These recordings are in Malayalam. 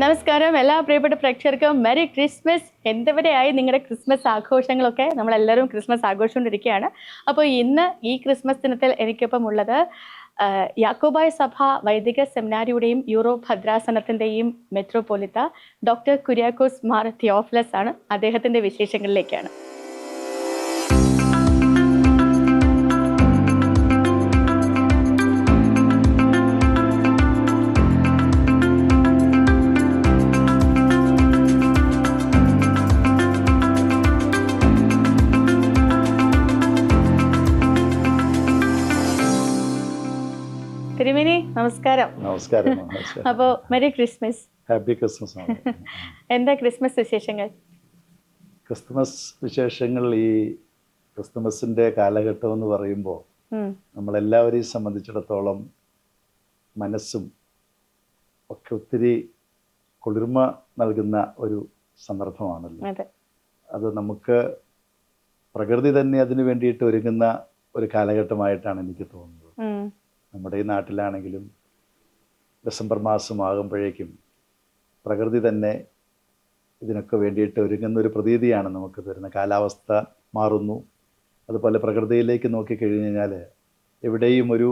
നമസ്കാരം. എല്ലാ പ്രിയപ്പെട്ട പ്രേക്ഷകർക്കും മെറി ക്രിസ്മസ്. എന്തുവരെയായി നിങ്ങളുടെ ക്രിസ്മസ് ആഘോഷങ്ങളൊക്കെ? നമ്മളെല്ലാവരും ക്രിസ്മസ് ആഘോഷിച്ചുകൊണ്ടിരിക്കുകയാണ്. അപ്പോൾ ഇന്ന് ഈ ക്രിസ്മസ് ദിനത്തിൽ എനിക്കൊപ്പം ഉള്ളത് യാക്കോബായ സഭ വൈദിക സെമിനാരിയുടെയും യൂറോ ഭദ്രാസനത്തിന്റെയും മെട്രോപൊലിത്ത ഡോക്ടർ കുര്യാക്കോസ് മാർ തിയോഫ്ലസ് ആണ്. അദ്ദേഹത്തിന്റെ വിശേഷങ്ങളിലേക്കാണ്. നമസ്കാരം. നമസ്കാരം അപ്പോൾ മെറി ക്രിസ്മസ്. ഹാപ്പി ക്രിസ്മസ് എന്താ ക്രിസ്മസ് വിശേഷങ്ങൾ? ക്രിസ്മസ് വിശേഷങ്ങൾ ഈ ക്രിസ്മസിന്റെ കാലഘട്ടം എന്ന് പറയുമ്പോൾ നമ്മളെല്ലാവരെയും സംബന്ധിച്ചിടത്തോളം മനസ്സും ഒക്കെ ഒത്തിരി കുളിർമ നൽകുന്ന ഒരു സന്ദർഭമാണല്ലോ. അതെ. നമുക്ക് പ്രകൃതി തന്നെ അതിനു വേണ്ടിയിട്ട് ഒരുങ്ങുന്ന ഒരു കാലഘട്ടമായിട്ടാണ് എനിക്ക് തോന്നുന്നത്. നമ്മുടെ ഈ നാട്ടിലാണെങ്കിലും ഡിസംബർ മാസം ആകുമ്പോഴേക്കും പ്രകൃതി തന്നെ ഇതിനൊക്കെ വേണ്ടിയിട്ട് ഒരുങ്ങുന്ന ഒരു പ്രതീതിയാണ് നമുക്ക് തരുന്നത് കാലാവസ്ഥ മാറുന്നു. അതുപോലെ പ്രകൃതിയിലേക്ക് നോക്കിക്കഴിഞ്ഞ് കഴിഞ്ഞാൽ എവിടെയും ഒരു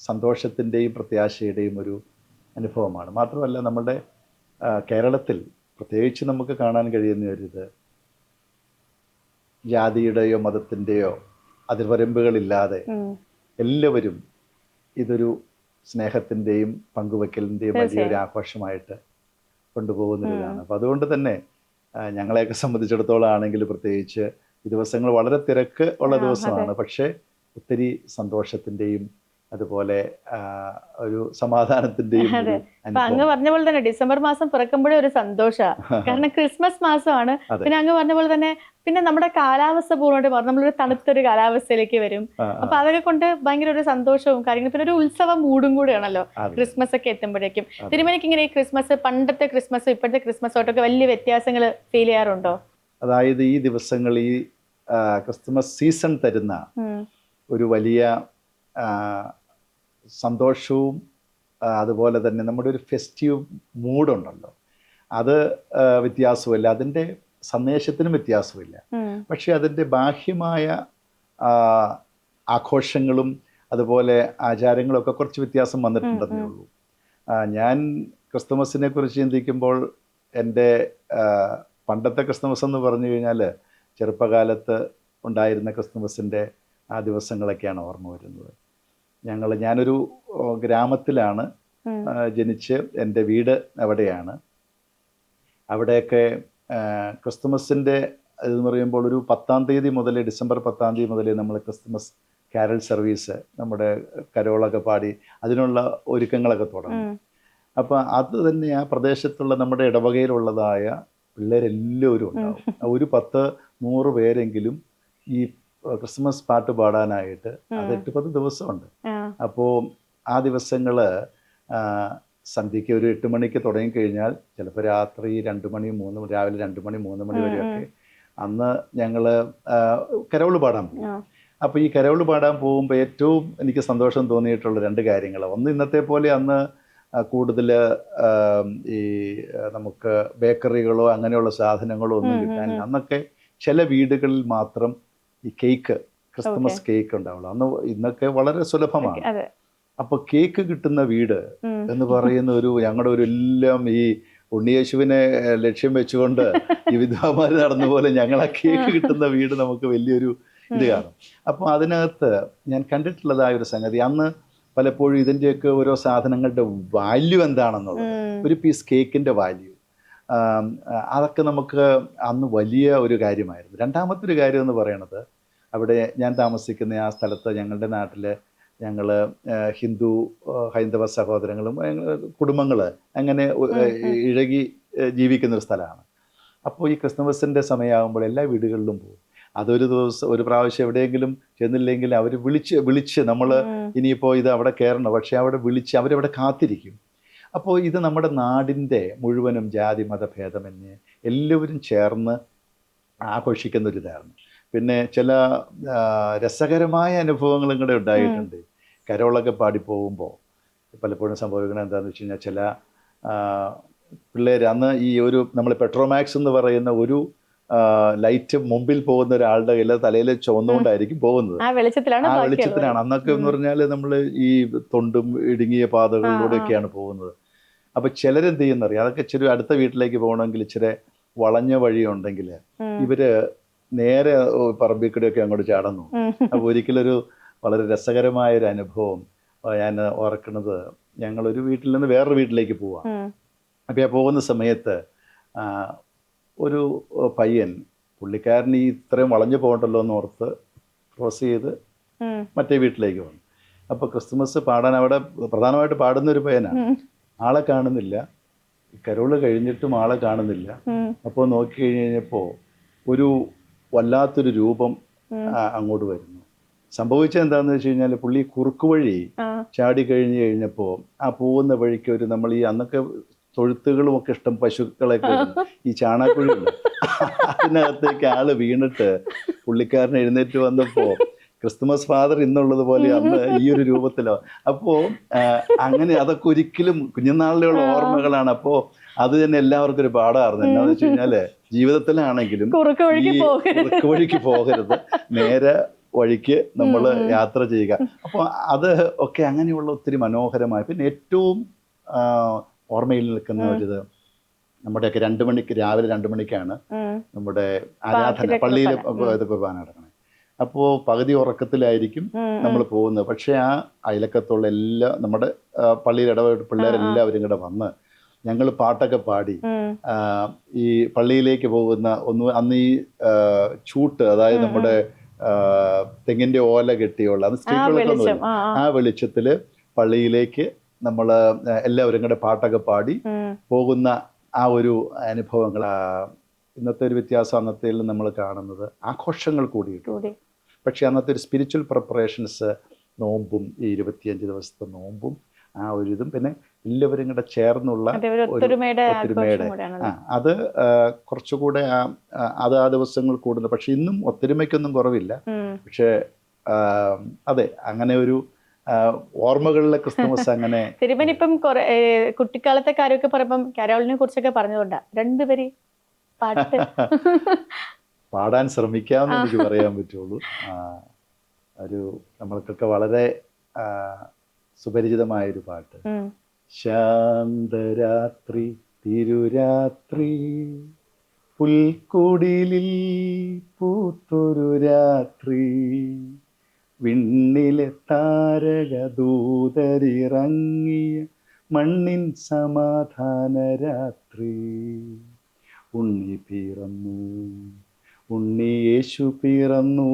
സന്തോഷത്തിന്റെയും പ്രത്യാശയുടെയും ഒരു അനുഭവമാണ്. മാത്രമല്ല നമ്മുടെ കേരളത്തിൽ പ്രത്യേകിച്ച് നമുക്ക് കാണാൻ കഴിയുന്ന ഒരിത് ജാതിയുടെയോ മതത്തിന്റെയോ അതിർവരമ്പുകളില്ലാതെ. എല്ലാവരും ഇതൊരു സ്നേഹത്തിന്റെയും പങ്കുവെക്കലിന്റെയും വലിയൊരു. ആഘോഷമായിട്ട് കൊണ്ടുപോകുന്ന ഒരിതാണ് അപ്പം അതുകൊണ്ട് തന്നെ ഞങ്ങളെയൊക്കെ സംബന്ധിച്ചിടത്തോളം ആണെങ്കിൽ പ്രത്യേകിച്ച് ഈ ദിവസങ്ങൾ വളരെ തിരക്ക് ഉള്ള ദിവസമാണ്. പക്ഷേ ഒത്തിരി സന്തോഷത്തിന്റെയും അതുപോലെ ഒരു സമാധാനത്തിന്റെയും അങ്ങ് പറഞ്ഞ പോലെ തന്നെ ഡിസംബർ മാസം പിറക്കുമ്പോഴേ ഒരു സന്തോഷമാണ് കാരണം ക്രിസ്മസ് മാസമാണ്. പിന്നെ അങ്ങ് പറഞ്ഞ പോലെ തന്നെ പിന്നെ നമ്മുടെ കാലാവസ്ഥ പൂർണമായിട്ട് മാറും. നമ്മളൊരു തണുത്തൊരു കാലാവസ്ഥയിലേക്ക് വരും. അപ്പൊ അതൊക്കെ കൊണ്ട് ഭയങ്കര ഒരു സന്തോഷവും കാര്യങ്ങളും പിന്നെ ഒരു ഉത്സവ മൂടും കൂടിയാണല്ലോ ക്രിസ്മസ് ഒക്കെ എത്തുമ്പോഴേക്കും. തിരുമനക്ക് തിരുമലയ്ക്ക് ഇങ്ങനെ ഈ ക്രിസ്മസ് പണ്ടത്തെ ക്രിസ്മസ് ഇപ്പോഴത്തെ ക്രിസ്മസ് ക്രിസ്മസോട്ടൊക്കെ വലിയ വ്യത്യാസങ്ങൾ ഫീൽ ചെയ്യാറുണ്ടോ? അതായത് ഈ ദിവസങ്ങൾ ഈ ക്രിസ്മസ് സീസൺ തരുന്ന ഒരു വലിയ സന്തോഷവും അതുപോലെ തന്നെ നമ്മുടെ ഒരു ഫെസ്റ്റീവ് മൂഡുണ്ടല്ലോ അത് വ്യത്യാസമില്ല അതിന്റെ സന്ദേശത്തിനും വ്യത്യാസമില്ല. പക്ഷെ അതിന്റെ ബാഹ്യമായ ആഘോഷങ്ങളും അതുപോലെ ആചാരങ്ങളും ഒക്കെ കുറച്ച് വ്യത്യാസം വന്നിട്ടുണ്ടെന്നേ. ഉള്ളൂ. ഞാൻ ക്രിസ്തുമസിനെ കുറിച്ച് ചിന്തിക്കുമ്പോൾ എന്റെ പണ്ടത്തെ ക്രിസ്തുമസ് എന്ന് പറഞ്ഞു കഴിഞ്ഞാൽ ചെറുപ്പകാലത്ത് ഉണ്ടായിരുന്ന ക്രിസ്തുമസിന്റെ ആ ദിവസങ്ങളൊക്കെയാണ് ഓർമ്മ വരുന്നത്. ഞങ്ങൾ ഞാനൊരു ഗ്രാമത്തിലാണ് ജനിച്ച് എന്റെ വീട് അവിടെയാണ്. അവിടെയൊക്കെ ക്രിസ്തുമസിന്റെ എന്ന് പറയുമ്പോൾ ഒരു പത്താം തീയതി മുതൽ ഡിസംബർ പത്താം തീയതി മുതൽ നമ്മൾ ക്രിസ്തുമസ് കാരൽ സർവീസ് നമ്മുടെ കരോളൊക്കെ പാടി അതിനുള്ള ഒരുക്കങ്ങളൊക്കെ തുടങ്ങും. അപ്പോൾ അത് തന്നെ ആ പ്രദേശത്തുള്ള നമ്മുടെ ഇടവകയിലുള്ളതായ പിള്ളേരെല്ലാവരും ഉണ്ടാവും ഒരു പത്ത് നൂറ് പേരെങ്കിലും ഈ ക്രിസ്മസ് പാട്ട് പാടാനായിട്ട് അത്. എട്ട് പത്ത് ദിവസമുണ്ട്. അപ്പോൾ ആ ദിവസങ്ങൾ സന്ധ്യയ്ക്ക് ഒരു എട്ട് മണിക്ക് തുടങ്ങിക്കഴിഞ്ഞാൽ ചിലപ്പോൾ രാത്രി രണ്ട് മണി മൂന്ന് മണി രാവിലെ രണ്ട് മണി മൂന്ന് മണി വരെയൊക്കെ അന്ന് ഞങ്ങൾ കരവൾ പാടാൻ പോകും. അപ്പോൾ ഈ കരവൾ പാടാൻ പോകുമ്പോൾ ഏറ്റവും എനിക്ക് സന്തോഷം തോന്നിയിട്ടുള്ള രണ്ട് കാര്യങ്ങൾ ഒന്ന് ഇന്നത്തെ പോലെ അന്ന് കൂടുതൽ ഈ നമുക്ക് ബേക്കറികളോ അങ്ങനെയുള്ള സാധനങ്ങളോ ഒന്നും കിട്ടാൻ കിട്ടാനില്ല അന്നൊക്കെ ചില വീടുകളിൽ മാത്രം ഈ കേക്ക് ക്രിസ്മസ് കേക്ക് ഉണ്ടാവുള്ളൂ. അന്ന് ഇന്നൊക്കെ വളരെ സുലഭമാണ്. അതെ അപ്പോൾ കേക്ക് കിട്ടുന്ന വീട് എന്ന് പറയുന്ന ഒരു ഞങ്ങളുടെ ഒരു എല്ലാം ഈ ഉണ്ണിയേശുവിനെ ലക്ഷ്യം വെച്ചുകൊണ്ട് ഈ വിധവമാർ നടന്ന പോലെ ഞങ്ങൾ ആ കേക്ക് കിട്ടുന്ന വീട് നമുക്ക് വലിയൊരു ഇത് കാണും. അപ്പോൾ അതിനകത്ത് ഞാൻ കണ്ടിട്ടുള്ളതായ ഒരു സംഗതി. അന്ന് പലപ്പോഴും ഇതിന്റെയൊക്കെ ഓരോ സാധനങ്ങളുടെ വാല്യൂ എന്താണെന്നുള്ളത്. ഒരു പീസ് കേക്കിന്റെ വാല്യൂ അതൊക്കെ നമുക്ക് അന്ന് വലിയ ഒരു കാര്യമായിരുന്നു. രണ്ടാമത്തെ ഒരു കാര്യം എന്ന് പറയണത് അവിടെ ഞാൻ താമസിക്കുന്ന ആ സ്ഥലത്ത് ഞങ്ങളുടെ നാട്ടിൽ ഞങ്ങൾ ഹിന്ദു ഹൈന്ദവ സഹോദരങ്ങളും കുടുംബങ്ങൾ അങ്ങനെ. ഇഴകി ജീവിക്കുന്ന ഒരു സ്ഥലമാണ്. അപ്പോൾ ഈ ക്രിസ്മസിന്റെ സമയമാകുമ്പോൾ എല്ലാ വീടുകളിലും പോകും. അതൊരു ദിവസം ഒരു പ്രാവശ്യം എവിടെയെങ്കിലും ചെന്നില്ലെങ്കിൽ അവർ വിളിച്ച് വിളിച്ച് നമ്മൾ. ഇനിയിപ്പോൾ ഇത് അവിടെ കയറണം പക്ഷേ അവിടെ വിളിച്ച് അവരവിടെ കാത്തിരിക്കും. അപ്പോൾ ഇത് നമ്മുടെ നാടിന്റെ മുഴുവനും ജാതി മതഭേദമന്യേ എല്ലാവരും ചേർന്ന് ആഘോഷിക്കുന്ന ഒരു ഇതായിരുന്നു പിന്നെ ചില രസകരമായ അനുഭവങ്ങളും കൂടെ ഉണ്ടായിട്ടുണ്ട്. കരോളൊക്കെ പാടിപ്പോകുമ്പോൾ പലപ്പോഴും സംഭവിക്കുന്നത് എന്താണെന്ന് വെച്ച് കഴിഞ്ഞാൽ ചില പിള്ളേർ അന്ന് ഈ ഒരു നമ്മൾ പെട്രോമാക്സ് എന്ന് പറയുന്ന ഒരു ലൈറ്റ് മുമ്പിൽ പോകുന്ന ഒരാളുടെ കയ്യിൽ തലയിൽ ചുവന്നുകൊണ്ടായിരിക്കും പോകുന്നത്. ആ വെളിച്ചത്തിലാണ് അന്നൊക്കെ എന്ന് പറഞ്ഞാൽ നമ്മൾ ഈ തൊണ്ടും ഇടുങ്ങിയ പാതകളിലൂടെയൊക്കെയാണ് പോകുന്നത്. അപ്പൊ ചിലരെന്ത് ചെയ്യുന്നറിയാം അതൊക്കെ ഇച്ചിരി അടുത്ത വീട്ടിലേക്ക് പോകണമെങ്കിൽ ഇച്ചിരി വളഞ്ഞ വഴി ഉണ്ടെങ്കിൽ ഇവർ നേരെ പറമ്പിൽ കൂടെയൊക്കെ അങ്ങോട്ട് ചാടുന്നു. അപ്പോൾ ഒരിക്കലൊരു വളരെ രസകരമായ ഒരു അനുഭവം ഞാൻ ഓർക്കുന്നത് ഞങ്ങൾ ഒരു വീട്ടിൽ നിന്ന് വേറൊരു വീട്ടിലേക്ക് പോവാം. അപ്പോൾ ആ പോകുന്ന സമയത്ത് ഒരു പയ്യൻ പുള്ളിക്കാരൻ ഈ ഇത്രയും വളഞ്ഞു പോകണ്ടല്ലോ എന്ന് ഓർത്ത് ക്രോസ് ചെയ്ത് മറ്റേ വീട്ടിലേക്ക് വന്നു. അപ്പോൾ ക്രിസ്തുമസ് പാടാൻ അവിടെ പ്രധാനമായിട്ട് പാടുന്ന ഒരു പയ്യനാണ് ആളെ കാണുന്നില്ല. കരോൾ കഴിഞ്ഞിട്ടും ആളെ കാണുന്നില്ല. അപ്പോൾ നോക്കി കഴിഞ്ഞപ്പോൾ ഒരു വല്ലാത്തൊരു രൂപം അങ്ങോട്ട് വരുന്നു. സംഭവിച്ചത് എന്താണെന്ന് വെച്ച് കഴിഞ്ഞാൽ പുള്ളി കുറുക്ക് വഴി ചാടി കഴിഞ്ഞു കഴിഞ്ഞപ്പോൾ ആ പോകുന്ന വഴിക്ക് ഒരു നമ്മൾ ഈ അന്നൊക്കെ തൊഴുത്തുകളും ഒക്കെ ഇഷ്ടം പശുക്കളൊക്കെ ഈ ചാണാക്കുഴി അതിനകത്തേക്ക് ആൾ വീണിട്ട് പുള്ളിക്കാരൻ എഴുന്നേറ്റ് വന്നപ്പോൾ ക്രിസ്തുമസ് ഫാദർ ഇന്നുള്ളത് പോലെ അന്ന് ഈ ഒരു രൂപത്തിലോ. അപ്പോൾ അങ്ങനെ അതൊക്കെ ഒരിക്കലും കുഞ്ഞുനാളിലുള്ള ഓർമ്മകളാണ്. അപ്പോൾ അത് തന്നെ എല്ലാവർക്കും ഒരു പാഠമായിരുന്നു. എന്താണെന്ന് വെച്ച് കഴിഞ്ഞാൽ ജീവിതത്തിലാണെങ്കിലും കുറുക്ക് വഴിക്ക് പോകരുത് നേരെ വഴിക്ക് നമ്മൾ. യാത്ര ചെയ്യുക അപ്പോൾ അത് ഒക്കെ അങ്ങനെയുള്ള ഒത്തിരി മനോഹരമായ പിന്നെ ഏറ്റവും ഓർമ്മയിൽ നിൽക്കുന്ന. ഒരിത് നമ്മുടെയൊക്കെ രണ്ട് മണിക്ക് രാവിലെ രണ്ട് മണിക്കാണ്. നമ്മുടെ ആരാധന പള്ളിയിൽ കുർബാന. നടക്കുന്നത് അപ്പോൾ പകുതി ഉറക്കത്തിലായിരിക്കും നമ്മൾ പോകുന്നത് പക്ഷേ ആ അയലക്കത്തുള്ള എല്ലാ നമ്മുടെ പള്ളിയിൽ ഇടപെട്ട പിള്ളേരെല്ലാവരും കൂടെ വന്ന് ഞങ്ങൾ പാട്ടൊക്കെ പാടി ഈ പള്ളിയിലേക്ക് പോകുന്ന ഒന്ന് അന്ന് ഈ ചൂട്ട് അതായത്. നമ്മുടെ തെങ്ങിന്റെ ഓല കെട്ടിയുള്ള അത് സ്ത്രീകളൊക്കെ ആ വെളിച്ചത്തിൽ പള്ളിയിലേക്ക് നമ്മൾ എല്ലാവരും കൂടെ പാട്ടൊക്കെ പാടി പോകുന്ന ആ ഒരു അനുഭവങ്ങൾ ഇന്നത്തെ ഒരു വ്യത്യാസം അന്നത്തെ നമ്മൾ കാണുന്നത് ആഘോഷങ്ങൾ കൂടിയിട്ടുണ്ട്. പക്ഷേ അന്നത്തെ ഒരു സ്പിരിച്വൽ പ്രിപ്പറേഷൻസ് നോമ്പും ഈ ഇരുപത്തിയഞ്ച് ദിവസത്തെ നോമ്പും ആ ഒരു ഇതും. പിന്നെ എല്ലാവരും കൂടെ ചേർന്നുള്ള അതെ ഒരു ഒത്തൊരുമയുടെ അത്. കുറച്ചുകൂടെ ആ അത് ആ ദിവസങ്ങൾ കൂടുന്നു പക്ഷെ ഇന്നും ഒത്തൊരുമയ്ക്കൊന്നും കുറവില്ല. പക്ഷെ അതെ അങ്ങനെ ഒരു ഓർമ്മകളിലെ ക്രിസ്തുമസ് അങ്ങനെ തിരുമനിപ്പം കുട്ടിക്കാലത്തെ കാര്യമൊക്കെ പറയുമ്പം കരോളിനെ കുറിച്ചൊക്കെ പറഞ്ഞുകൊണ്ടാ രണ്ടുപേര് പാട്ട് പാടാൻ ശ്രമിക്കാമെന്ന് എനിക്ക് പറയാൻ പറ്റുള്ളൂ. ഒരു നമ്മൾക്കൊക്കെ വളരെ സുപരിചിതമായ സുപരിചിതമായൊരു പാട്ട്. ശാന്തരാത്രി തിരുരാത്രി. പുൽക്കുടിലിൽ പൂത്തൊരു രാത്രി. വിണ്ണിലെ താരകദൂതരിറങ്ങിയ മണ്ണിൻ സമാധാന രാത്രി. ഉണ്ണി പിറന്നു ഉണ്ണി യേശു പിറന്നു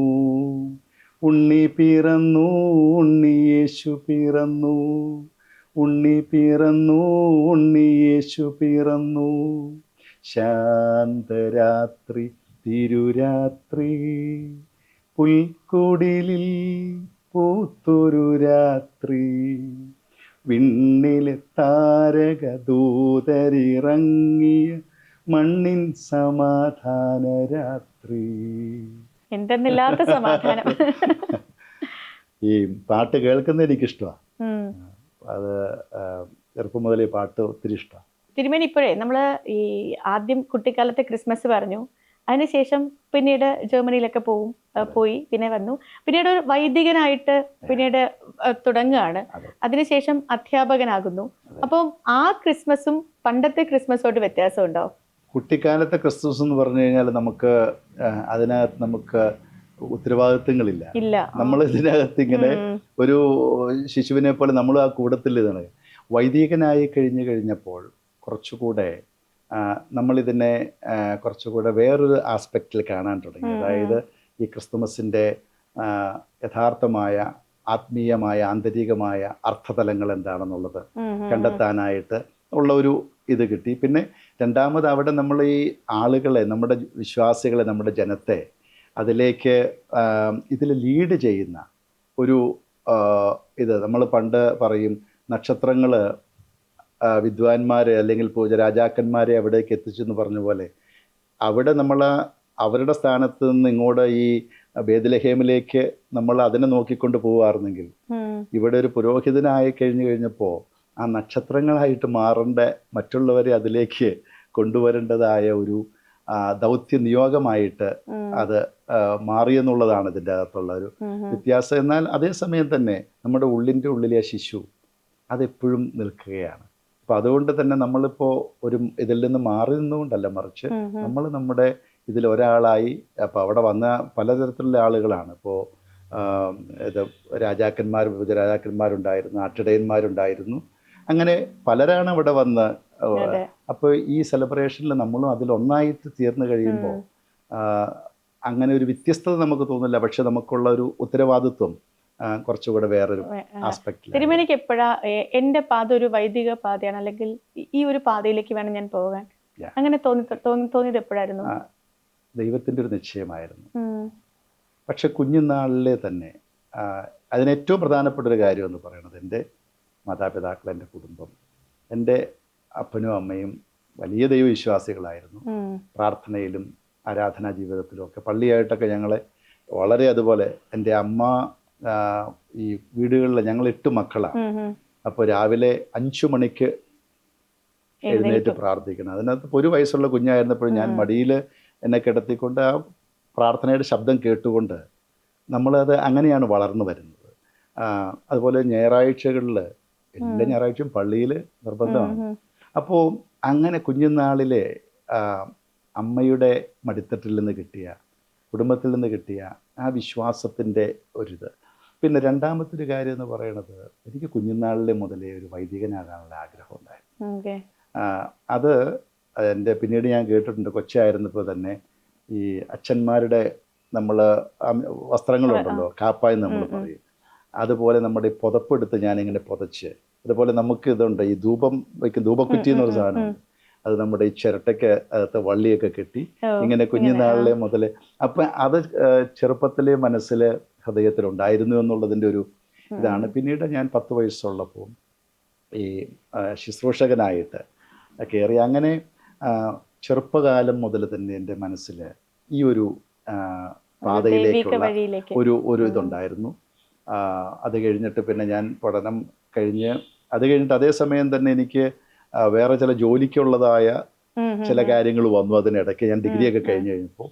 ഉണ്ണി പിറന്നു ഉണ്ണി യേശു പിറന്നു. ഉണ്ണി പിറന്നു ഉണ്ണി യേശു പിറന്നു. ശാന്തരാത്രി തിരുരാത്രി. പുൽക്കുടിലിൽ പൂത്തൊരു രാത്രി. വിണ്ണിലെ താരകദൂതരിറങ്ങിയ മണ്ണിൻ സമാധാന രാത്രി. എന്തെന്നില്ലാത്ത സമാധാനം. ഈ പാട്ട് കേൾക്കുന്നത് എനിക്കിഷ്ടമാണ്. അത് ചെറുപ്പം മുതലേ പാട്ട് ഒത്തിരി ഇഷ്ടമാണ് തിരുമേനി ഇപ്പോഴേ നമ്മൾ ഈ ആദ്യം കുട്ടിക്കാലത്തെ ക്രിസ്മസ് പറഞ്ഞു. അതിനുശേഷം പിന്നീട് ജർമ്മനിയിലൊക്കെ പോവും പോയി പിന്നെ വന്നു. പിന്നീട് ഒരു വൈദികനായിട്ട് പിന്നീട് തുടങ്ങുകയാണ്. അതെ. അതിനുശേഷം അധ്യാപകനാകുന്നു. അപ്പം ആ ക്രിസ്മസും പണ്ടത്തെ ക്രിസ്മസോട്ട് വ്യത്യാസമുണ്ടോ? കുട്ടിക്കാലത്തെ ക്രിസ്മസ് എന്ന് പറഞ്ഞു കഴിഞ്ഞാൽ നമുക്ക് അതിനകത്ത് നമുക്ക് ഉത്തരവാദിത്തങ്ങളില്ല. നമ്മൾ ഇതിനകത്ത് ഇങ്ങനെ ഒരു ശിശുവിനെ പോലെ നമ്മൾ ആ കൂടത്തിൽ ഇതാണ്. വൈദികനായി കഴിഞ്ഞു കഴിഞ്ഞപ്പോൾ കുറച്ചുകൂടെ നമ്മൾ നമ്മളിതിനെ കുറച്ചുകൂടെ വേറൊരു ആസ്പെക്റ്റിൽ കാണാൻ തുടങ്ങി. അതായത് ഈ ക്രിസ്തുമസിന്റെ യഥാർത്ഥമായ ആത്മീയമായ ആന്തരികമായ അർത്ഥതലങ്ങൾ എന്താണെന്നുള്ളത്. കണ്ടെത്താനായിട്ട് ഉള്ള ഒരു ഇത് കിട്ടി. പിന്നെ രണ്ടാമത് അവിടെ നമ്മൾ ഈ ആളുകളെ നമ്മുടെ വിശ്വാസികളെ നമ്മുടെ ജനത്തെ അതിലേക്ക് ഇതിൽ ലീഡ് ചെയ്യുന്ന ഒരു ഇത് നമ്മൾ പണ്ട് പറയും നക്ഷത്രങ്ങൾ വിദ്വാൻമാരെ അല്ലെങ്കിൽ പൂജ രാജാക്കന്മാരെ അവിടേക്ക് എത്തിച്ചെന്ന് പറഞ്ഞ പോലെ അവിടെ നമ്മൾ അവരുടെ സ്ഥാനത്ത് നിന്ന് ഇങ്ങോട്ട് ഈ ബേദലഹേമിലേക്ക് നമ്മൾ അതിനെ നോക്കിക്കൊണ്ട് പോവാറുന്നെങ്കിൽ ഇവിടെ ഒരു പുരോഹിതനായി കഴിഞ്ഞു കഴിഞ്ഞപ്പോൾ ആ നക്ഷത്രങ്ങളായിട്ട് മാറേണ്ട മറ്റുള്ളവരെ അതിലേക്ക് കൊണ്ടുവരേണ്ടതായ ഒരു ദൗത്യ നിയോഗമായിട്ട്. അത് മാറിയെന്നുള്ളതാണ് ഇതിന്റെ അകത്തുള്ള ഒരു. വ്യത്യാസം എന്നാൽ അതേസമയം തന്നെ നമ്മുടെ ഉള്ളിന്റെ ഉള്ളിലെ ആ ശിശു അതെപ്പോഴും നിൽക്കുകയാണ് അപ്പം അതുകൊണ്ട് തന്നെ നമ്മളിപ്പോൾ ഒരു ഇതിൽ നിന്ന് മാറി നിന്നുകൊണ്ടല്ല മറിച്ച്. നമ്മൾ നമ്മുടെ ഇതിൽ ഒരാളായി അപ്പോൾ അവിടെ വന്ന പലതരത്തിലുള്ള ആളുകളാണ് ഇപ്പോൾ ഇത് രാജാക്കന്മാർ രാജാക്കന്മാരുണ്ടായിരുന്നു ആട്ടിടയന്മാരുണ്ടായിരുന്നു അങ്ങനെ പലരാണ് ഇവിടെ വന്ന്. അപ്പോൾ ഈ സെലിബ്രേഷനിൽ നമ്മളും അതിൽ ഒന്നായിട്ട് തീർന്നു കഴിയുമ്പോൾ അങ്ങനെ ഒരു വ്യത്യസ്തത നമുക്ക് തോന്നില്ല. പക്ഷെ നമുക്കുള്ള ഒരു ഉത്തരവാദിത്വം കുറച്ചുകൂടെ വേറൊരു ആസ്പെക്ട്. തിരുമേനിക്ക് എപ്പോഴാ എന്റെ എന്റെ പാത ഒരു വൈദിക പാതയാണ് അല്ലെങ്കിൽ ഈ- ഒരു പാതയിലേക്ക് വേണം ഞാൻ പോകാൻ? അങ്ങനെ തോന്നി തോന്നി തോന്നിയത് എപ്പോഴായിരുന്നു? ദൈവത്തിന്റെ ദൈവത്തിന്റെ ഒരു നിശ്ചയമായിരുന്നു. പക്ഷെ കുഞ്ഞുനാളിലെ തന്നെ അതിനേറ്റവും അതിന് ഏറ്റവും പ്രധാനപ്പെട്ട ഒരു കാര്യം എന്ന് പറയുന്നത് എന്റെ മാതാപിതാക്കൾ എന്റെ കുടുംബം എന്റെ അപ്പനും അമ്മയും വലിയ ദൈവവിശ്വാസികളായിരുന്നു. പ്രാർത്ഥനയിലും ആരാധനാ ജീവിതത്തിലും ഒക്കെ പള്ളിയായിട്ടൊക്കെ ഞങ്ങളെ വളരെ അതുപോലെ എന്റെ അമ്മ ഈ വീടുകളിൽ ഞങ്ങൾ എട്ട് മക്കളാണ്. അപ്പോൾ രാവിലെ അഞ്ചു മണിക്ക് എഴുന്നേറ്റ് പ്രാർത്ഥിക്കണം. അതിനകത്ത് ഒരു വയസ്സുള്ള കുഞ്ഞായിരുന്നപ്പോഴും ഞാൻ മടിയിൽ എന്നെ കിടത്തിക്കൊണ്ട് ആ പ്രാർത്ഥനയുടെ ശബ്ദം കേട്ടുകൊണ്ട് നമ്മളത് അങ്ങനെയാണ് വളർന്നു വരുന്നത്. അതുപോലെ ഞായറാഴ്ചകളിൽ എല്ലാ ഞായറാഴ്ചയും പള്ളിയിൽ നിർബന്ധമാണ്. അപ്പോൾ അങ്ങനെ കുഞ്ഞുനാളിലെ അമ്മയുടെ മടിത്തട്ടിൽ നിന്ന് കിട്ടിയ കുടുംബത്തിൽ നിന്ന് കിട്ടിയ ആ വിശ്വാസത്തിന്റെ ഒരിത്. പിന്നെ രണ്ടാമത്തെ ഒരു കാര്യം എന്ന് പറയുന്നത് എനിക്ക് കുഞ്ഞുനാളിലെ മുതലേ ഒരു വൈദികനാകാനുള്ള ആഗ്രഹം ഉണ്ടായിരുന്നു. അത് എന്റെ പിന്നീട് ഞാൻ കേട്ടിട്ടുണ്ട് കൊച്ചായിരുന്നപ്പോൾ തന്നെ ഈ അച്ഛന്മാരുടെ നമ്മൾ വസ്ത്രങ്ങളുണ്ടല്ലോ കാപ്പായി നമ്മൾ. പറയും. അതുപോലെ നമ്മുടെ ഈ പുതപ്പെടുത്ത് ഞാനിങ്ങനെ പുതച്ച് അതുപോലെ നമുക്ക് ഇതുണ്ട് ഈ ധൂപം വയ്ക്കും ധൂപക്കുറ്റി എന്ന് എന്നൊരു ഉം, ഉം, അത് നമ്മുടെ ഈ ചിരട്ടയ്ക്ക് അകത്ത് വള്ളിയൊക്കെ കെട്ടി ഇങ്ങനെ കുഞ്ഞുനാളിലെ മുതൽ അപ്പം അത് ചെറുപ്പത്തിലെ മനസ്സിൽ ഹൃദയത്തിലുണ്ടായിരുന്നു എന്നുള്ളതിന്റെ ഒരു. ഇതാണ്. പിന്നീട് ഞാൻ പത്ത് വയസ്സുള്ളപ്പോൾ ഈ ശുശ്രൂഷകനായിട്ട് കയറി. അങ്ങനെ ചെറുപ്പകാലം മുതൽ തന്നെ എന്റെ മനസ്സിൽ ഈ ഒരു പാതയിലേക്കുള്ള ഒരു ഒരു. ഇതുണ്ടായിരുന്നു. അത് കഴിഞ്ഞിട്ട് പിന്നെ ഞാൻ പഠനം കഴിഞ്ഞ് അത് കഴിഞ്ഞിട്ട് അതേസമയം തന്നെ എനിക്ക് വേറെ ചില ജോലിക്കുള്ളതായ ചില കാര്യങ്ങൾ വന്നു അതിനിടയ്ക്ക്. ഞാൻ ഡിഗ്രിയൊക്കെ. കഴിഞ്ഞ് കഴിഞ്ഞപ്പോൾ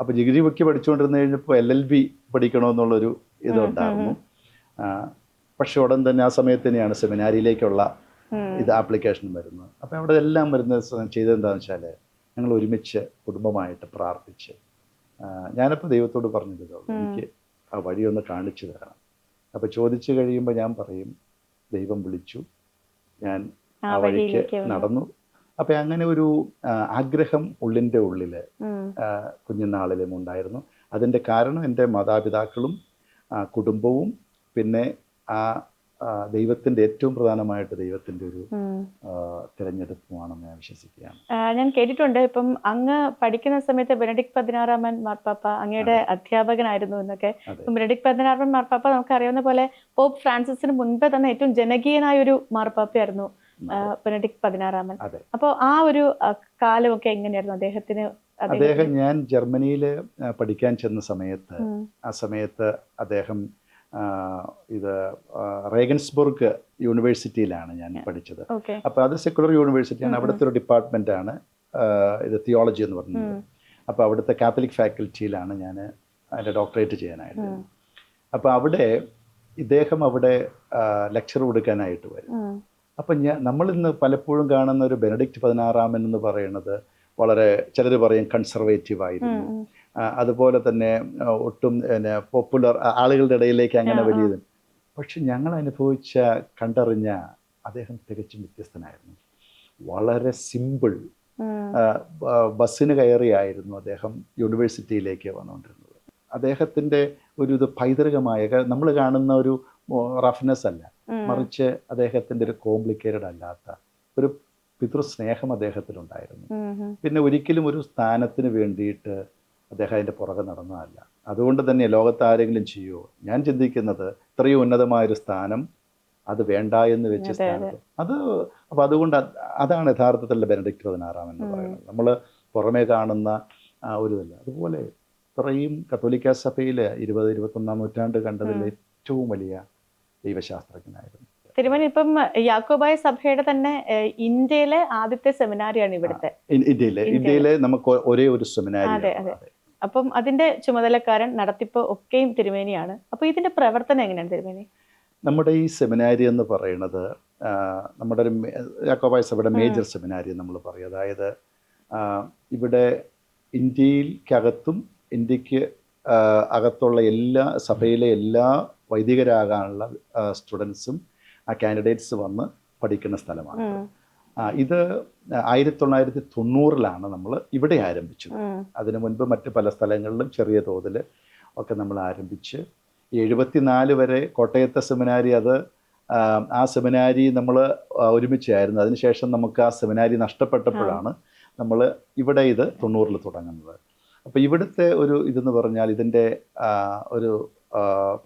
അപ്പോൾ ഡിഗ്രി വെക്കി പഠിച്ചുകൊണ്ടിരുന്ന് കഴിഞ്ഞപ്പോൾ എൽ എൽ ബി പഠിക്കണമെന്നുള്ളൊരു ഇതുണ്ടായിരുന്നു. പക്ഷെ ഉടൻ തന്നെ ആ സമയത്ത് തന്നെയാണ് സെമിനാരിയിലേക്കുള്ള. ഇത് ആപ്ലിക്കേഷൻ വരുന്നത്. അപ്പോൾ അവിടെ എല്ലാം വരുന്ന ചെയ്തെന്താണെന്ന് ചെയ്തതെന്താണെന്ന് വെച്ചാൽ ഞങ്ങൾ ഒരുമിച്ച് കുടുംബമായിട്ട് പ്രാർത്ഥിച്ച് ഞാനപ്പോൾ ദൈവത്തോട് പറഞ്ഞിരുന്നു എനിക്ക് ആ വഴിയൊന്ന് കാണിച്ചു തരണം. അപ്പോൾ ചോദിച്ചു കഴിയുമ്പോൾ ഞാൻ പറയും ദൈവം വിളിച്ചു. ഞാൻ ആ വഴിക്ക് നടന്നു. അപ്പം അങ്ങനെ ഒരു ആഗ്രഹം ഉള്ളിന്റെ ഉള്ളിൽ. കുഞ്ഞുനാളിലും ഉണ്ടായിരുന്നു. അതിന്റെ കാരണം എന്റെ മാതാപിതാക്കളും കുടുംബവും പിന്നെ ആ ദൈവത്തിന്റെ ഏറ്റവും പ്രധാനമായിട്ട് ദൈവത്തിന്റെ ഒരു. തിരഞ്ഞെടുപ്പുമാണെന്ന് ഞാൻ വിശ്വസിക്കുകയാണ്. ഞാൻ കേട്ടിട്ടുണ്ട്. ഇപ്പം അങ്ങ് പഠിക്കുന്ന സമയത്ത് ബെനഡിക് പതിനാറാമൻ മാർപ്പാപ്പ അങ്ങയുടെ അധ്യാപകനായിരുന്നു എന്നൊക്കെ. ബെനഡിക് പതിനാറാമൻ മാർപ്പാപ്പ നമുക്ക് അറിയാവുന്ന പോലെ പോപ്പ് ഫ്രാൻസിസിന് മുൻപേ തന്നെ ഏറ്റവും ജനകീയനായ ഒരു മാർപ്പാപ്പയായിരുന്നു ബെനഡിക് പതിനാറാമൻ. അപ്പോൾ ആ ഒരു കാലമൊക്കെ എങ്ങനെയായിരുന്നു? അദ്ദേഹത്തിന് അദ്ദേഹം ഞാൻ ജർമ്മനിയിൽ പഠിക്കാൻ ചെന്ന സമയത്ത് ആ സമയത്ത് അദ്ദേഹം ഇത് റേഗൻസ്ബർഗ് യൂണിവേഴ്സിറ്റിയിലാണ് ഞാൻ പഠിച്ചത്. അപ്പൊ അപ്പോൾ അത് സെക്കുലർ യൂണിവേഴ്സിറ്റിയാണ് ഉം. അവിടുത്തെ ഒരു ഡിപ്പാർട്ട്മെന്റ് ആണ് ഇത് തിയോളജി എന്ന് പറഞ്ഞത്. അപ്പൊ അപ്പോൾ അവിടുത്തെ കാത്തലിക് ഫാക്കൽറ്റിയിലാണ് ഞാൻ അതിന്റെ ഡോക്ടറേറ്റ് ചെയ്യാനായിട്ട് അപ്പൊ അപ്പോൾ അവിടെ ഇദ്ദേഹം അവിടെ ലെക്ചർ കൊടുക്കാനായിട്ട് വരും. അപ്പൊ അപ്പം ഞാൻ നമ്മളിന്ന് പലപ്പോഴും കാണുന്ന ഒരു ബെനഡിക്റ്റ് പതിനാറാമൻ എന്ന് പറയുന്നത് വളരെ ചിലർ പറയും കൺസർവേറ്റീവ് ആയിരുന്നു. ആ, അതുപോലെ തന്നെ ഒട്ടും പിന്നെ പോപ്പുലർ ആളുകളുടെ ഇടയിലേക്ക് അങ്ങനെ. വലിയത് പക്ഷെ ഞങ്ങൾ അനുഭവിച്ച കണ്ടറിഞ്ഞ അദ്ദേഹം തികച്ചും വ്യത്യസ്തനായിരുന്നു വളരെ സിമ്പിൾ. ബസ്സിന് കയറിയായിരുന്നു അദ്ദേഹം യൂണിവേഴ്സിറ്റിയിലേക്ക് വന്നുകൊണ്ടിരുന്നത് അദ്ദേഹത്തിന്റെ ഒരു ഇത് പൈതൃകമായ നമ്മൾ കാണുന്ന ഒരു റഫ്നെസ് അല്ല മറിച്ച് അദ്ദേഹത്തിന്റെ ഒരു കോംപ്ലിക്കേറ്റഡ് അല്ലാത്ത ഒരു പിതൃസ്നേഹം. ഉം. പിന്നെ ഒരിക്കലും ഒരു സ്ഥാനത്തിന് വേണ്ടിയിട്ട് അദ്ദേഹം അതിന്റെ പുറകെ നടന്നതല്ല. അതുകൊണ്ട് തന്നെ ലോകത്ത് ആരെങ്കിലും ചെയ്യുമോ ഞാൻ ചിന്തിക്കുന്നത് ഇത്രയും ഉന്നതമായൊരു സ്ഥാനം അത് വേണ്ട എന്ന് വെച്ച. സ്ഥാനത്ത്. അത് അപ്പോൾ അതുകൊണ്ട് അതാണ് യഥാർത്ഥത്തിൽ ബെനഡിക്ട് പതിനാറാം എന്ന് പറയുന്നത്. നമ്മൾ പുറമേ കാണുന്ന ഒരു ഇതല്ല. അതുപോലെ ഇത്രയും കത്തോലിക്ക സഭയിൽ ഇരുപത് ഇരുപത്തൊന്നാം നൂറ്റാണ്ട് കണ്ടതിൽ ഏറ്റവും വലിയ ദൈവശാസ്ത്രജ്ഞനായിരുന്നു. തിരുമേനി ഇപ്പം യാക്കോബായ സഭയുടെ തന്നെ ഇന്ത്യയിലെ ആദ്യത്തെ സെമിനാരിയാണ് ഇവിടുത്തെ. ഇന്ത്യയിലെ ഇന്ത്യയിലെ. നമുക്ക് ഒരേ ഒരു സെമിനാരി അതെ, അതെ. അപ്പം അതിന്റെ ചുമതലക്കാരൻ നടത്തിപ്പ് ഒക്കെയും തിരുമേനിയാണ്. അപ്പോൾ ഇതിന്റെ പ്രവർത്തനം എങ്ങനെയാണ് തിരുമേനി? നമ്മുടെ ഈ സെമിനാരി എന്ന് പറയുന്നത് നമ്മുടെ ഒരു യാക്കോബായ സഭയുടെ മേജർ സെമിനാരി നമ്മൾ പറയും. അതായത് ഇവിടെ ഇന്ത്യയിൽക്കകത്തും ഇന്ത്യയ്ക്ക് അകത്തുള്ള എല്ലാ സഭയിലെ എല്ലാ വൈദികരാകാനുള്ള സ്റ്റുഡൻസും ആ കാൻഡിഡേറ്റ്സ് വന്ന് പഠിക്കുന്ന സ്ഥലമാണ്. ഇത് ആയിരത്തി തൊള്ളായിരത്തി തൊണ്ണൂറിലാണ് നമ്മൾ ഇവിടെ ആരംഭിച്ചത്. അതിനു മുൻപ് മറ്റ് പല സ്ഥലങ്ങളിലും ചെറിയ തോതിൽ ഒക്കെ നമ്മൾ ആരംഭിച്ച്. എഴുപത്തിനാല് വരെ കോട്ടയത്തെ സെമിനാരി അത് ആ, ആ സെമിനാരി നമ്മൾ ഒരുമിച്ചായിരുന്നു. അതിനുശേഷം നമുക്ക് ആ സെമിനാരി നഷ്ടപ്പെട്ടപ്പോഴാണ് നമ്മൾ ഇവിടെ ഇത് തൊണ്ണൂറിൽ തുടങ്ങുന്നത്. അപ്പോൾ ഇവിടുത്തെ ഒരു ഇതെന്ന് പറഞ്ഞാൽ ഇതിന്റെ ഒരു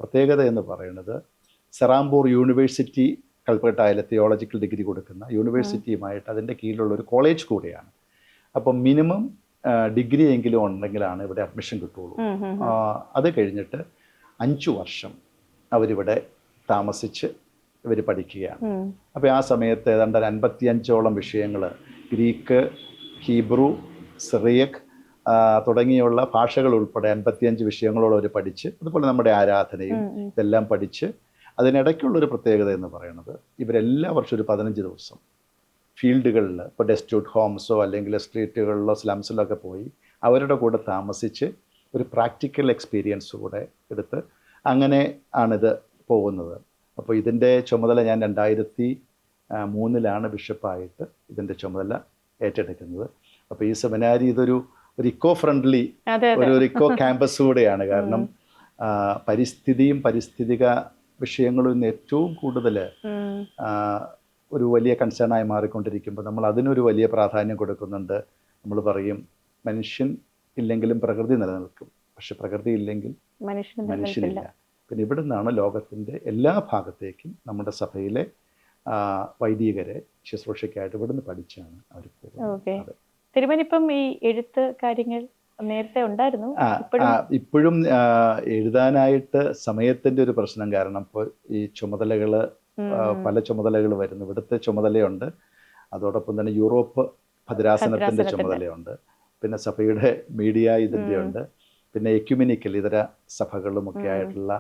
പ്രത്യേകത എന്ന് പറയുന്നത് സെറാംപൂർ യൂണിവേഴ്സിറ്റി കൽപ്പറ്റയിലെ തിയോളജിക്കൽ ഡിഗ്രി കൊടുക്കുന്ന യൂണിവേഴ്സിറ്റിയുമായിട്ട് അതിന്റെ കീഴിലുള്ള ഒരു കോളേജ് കൂടെയാണ്. അപ്പം മിനിമം ഡിഗ്രി എങ്കിലും ഉണ്ടെങ്കിലാണ് ഇവിടെ അഡ്മിഷൻ കിട്ടുള്ളൂ അത് കഴിഞ്ഞിട്ട് അഞ്ചു വർഷം അവരിവിടെ താമസിച്ച് ഇവർ പഠിക്കുകയാണ്. അപ്പോൾ ആ സമയത്ത് ഏതാണ്ട് ഒരു അൻപത്തിയഞ്ചോളം വിഷയങ്ങൾ ഗ്രീക്ക് ഹീബ്രു സിറിയക് തുടങ്ങിയുള്ള ഭാഷകൾ ഉൾപ്പെടെ അൻപത്തിയഞ്ച് വിഷയങ്ങളോളം അവർ പഠിച്ച് അതുപോലെ നമ്മുടെ ആരാധനയും. ഇതെല്ലാം പഠിച്ച് അതിനിടയ്ക്കുള്ളൊരു പ്രത്യേകത എന്ന് പറയുന്നത് ഇവരെല്ലാ വർഷവും ഒരു പതിനഞ്ച് ദിവസം ഫീൽഡുകളിൽ ഇപ്പോൾ ഡെസ്റ്റ്യൂട്ട് ഹോംസോ അല്ലെങ്കിൽ സ്ട്രീറ്റുകളിലോ സ്ലംസിലോ ഒക്കെ പോയി അവരുടെ കൂടെ താമസിച്ച് ഒരു പ്രാക്ടിക്കൽ എക്സ്പീരിയൻസ് കൂടെ എടുത്ത് അങ്ങനെ ആണിത് പോകുന്നത്. അപ്പോൾ ഇതിന്റെ ചുമതല ഞാൻ രണ്ടായിരത്തി മൂന്നിലാണ് ബിഷപ്പായിട്ട് ഇതിന്റെ ചുമതല ഏറ്റെടുക്കുന്നത്. അപ്പോൾ ഈ സെമിനാരി ഇതൊരു ഒരു ഇക്കോ ഫ്രണ്ട്ലി ഒരു ഇക്കോ ക്യാമ്പസ് കൂടെയാണ്. കാരണം പരിസ്ഥിതിയും പരിസ്ഥിതിക വിഷയങ്ങളും നിന്ന് ഏറ്റവും കൂടുതൽ ഒരു വലിയ കൺസേണായി മാറിക്കൊണ്ടിരിക്കുമ്പോൾ നമ്മൾ അതിനൊരു വലിയ പ്രാധാന്യം കൊടുക്കുന്നുണ്ട്. നമ്മൾ പറയും മനുഷ്യൻ ഇല്ലെങ്കിലും പ്രകൃതി നിലനിൽക്കും. പക്ഷെ പ്രകൃതി ഇല്ലെങ്കിൽ മനുഷ്യനില്ല. പിന്നെ ഇവിടെ നിന്നാണ് ലോകത്തിന്റെ എല്ലാ ഭാഗത്തേക്കും നമ്മുടെ സഭയിലെ വൈദികരെ ശുശ്രൂഷയ്ക്കായിട്ട് ഇവിടുന്ന് പഠിച്ചാണ് അവർ തിരുമനിപ്പം ഈ എഴുത്ത് കാര്യങ്ങൾ നേരത്തെ ഉണ്ടായിരുന്നു. ഇപ്പോഴും എഴുതാനായിട്ട് സമയത്തിന്റെ ഒരു പ്രശ്നം കാരണം ഇപ്പോൾ ഈ ചുമതലകൾ പല ചുമതലകൾ വരുന്നു. ഇവിടുത്തെ ചുമതലയുണ്ട്. അതോടൊപ്പം തന്നെ യൂറോപ്പ് ഭദ്രാസനത്തിന്റെ. ചുമതലയുണ്ട്. പിന്നെ സഭയുടെ മീഡിയ ഇതിന്റെ ഉണ്ട്. പിന്നെ എക്യുമിനിക്കൽ ഇതര സഭകളും ഒക്കെ ആയിട്ടുള്ള